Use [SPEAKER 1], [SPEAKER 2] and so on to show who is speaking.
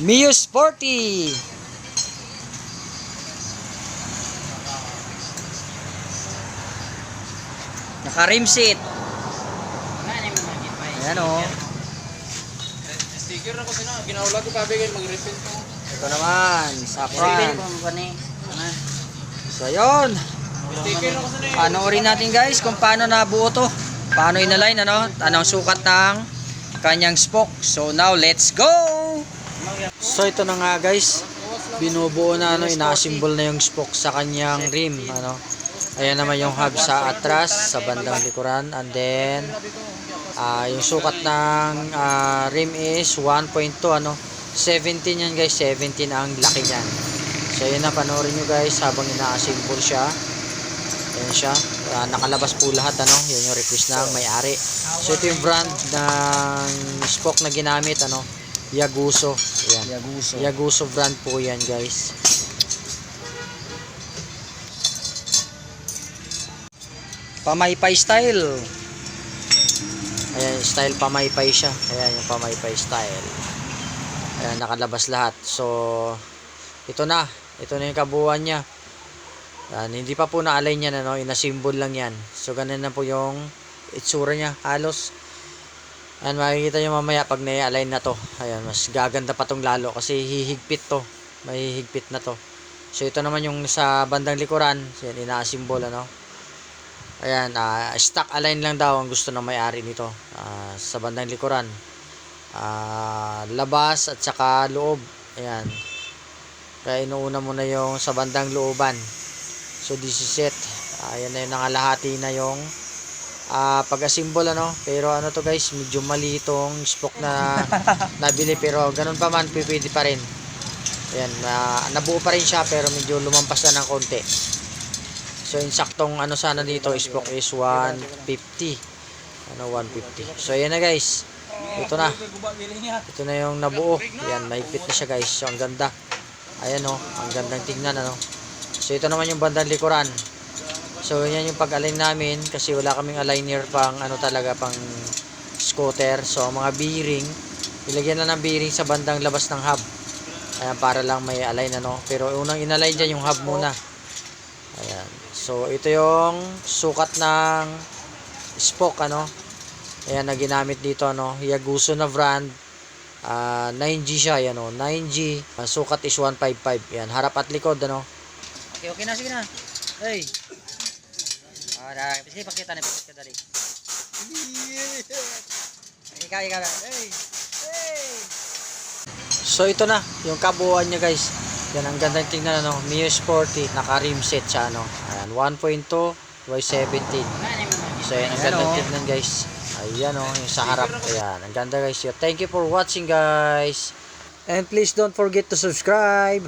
[SPEAKER 1] Mio Sporty. Naka-rim seat. Ayan o.
[SPEAKER 2] Sticker na ko sina, ginawala ko kabigay mag-refill ko.
[SPEAKER 1] Ito naman, sa front.
[SPEAKER 3] Ano?
[SPEAKER 1] So, yun. Panoorin natin guys kung paano nabuo to. Paano inalign, ano? Anong sukat ng kanyang spoke. So, now, let's go! So, ito na nga guys. Binubuo na, ano, inasimbol na yung spoke sa kanyang rim, ano. Ayan naman yung hub sa atras, sa bandang likuran. And then, ah yung sukat ng ah, rim is 1.2, ano. 17 yan guys, 17 ang laki niyan. So, yun na, panoorin nyo guys habang ina-assemble siya. Ayan siya. Ah, nakalabas po lahat ano. Yan yung request ng may-ari. So ito yung brand ng spoke na ginamit ano. Yaguso. Ayan.
[SPEAKER 3] Yaguso.
[SPEAKER 1] Yaguso brand po yan guys. Pamaypay style. Ayan, style pamaypay siya. Ayan yung pamaypay style. Ayan, nakalabas lahat. So, ito na. Ito na yung kabuuan niya. Yan, hindi pa po na-align yan, ano, ina-symbol lang yan. So, ganun na po yung itsura niya, halos. Ayan, makikita nyo mamaya pag na-align na to. Ayan, mas gaganda pa tong lalo kasi hihigpit to. Mahihigpit na to. So, ito naman yung sa bandang likuran. Yan, ina-symbol, ano. Ayan, ah, stock align lang daw ang gusto ng may-ari nito. Ah, sa bandang likuran. Ah, labas at saka loob. Ayan. Kaya inuuna mo na yung sa bandang looban. So this is it. Ayan na yung nangalahati na yung ah pag-assemble ano. Pero ano to guys, medyo mali itong spoke na nabili pero ganun pa man pwede pa rin. Ayan, na nabuo pa rin siya pero medyo lumampas na ng konti. So yung saktong ano sana dito spoke is 150. Ano 150. So ayan na guys. Ito na. Ito na yung nabuo. Ayan, mahigpit na siya guys. So ang ganda. Ayan oh, ang gandang tingnan ano. So ito naman yung bandang likuran. So yan yung pag-align namin kasi wala kaming aligner pang ano talaga pang scooter. So mga bearing, ilagyan na ng bearing sa bandang labas ng hub. Ayan para lang may align ano. Pero unang inalign dyan yung hub muna. Ayan. So ito yung sukat ng spoke ano. Ayan na ginamit dito ano. Yaguso na brand. Ah, 9G siya, yan o. 9G. Ang sukat is 155. Yan, harap at likod, ano.
[SPEAKER 3] Okay, okay na, sige na. Hey. Ah, uh, sige, pakita na, pakita dali. Ikaw, ikaw. Hey. Hey.
[SPEAKER 1] So, ito na, yung kabuuan niya, guys. Yan, ang gandang tingnan, ano. Mio Sporty, naka-rim set siya, ano. Ayan, 1.2 by 17. So, yan, ang gandang
[SPEAKER 3] oh.
[SPEAKER 1] tingnan, guys. Ayan, o, yung sa harap. Ayan, ang ganda, guys. Thank you for watching, guys. And please don't forget to subscribe.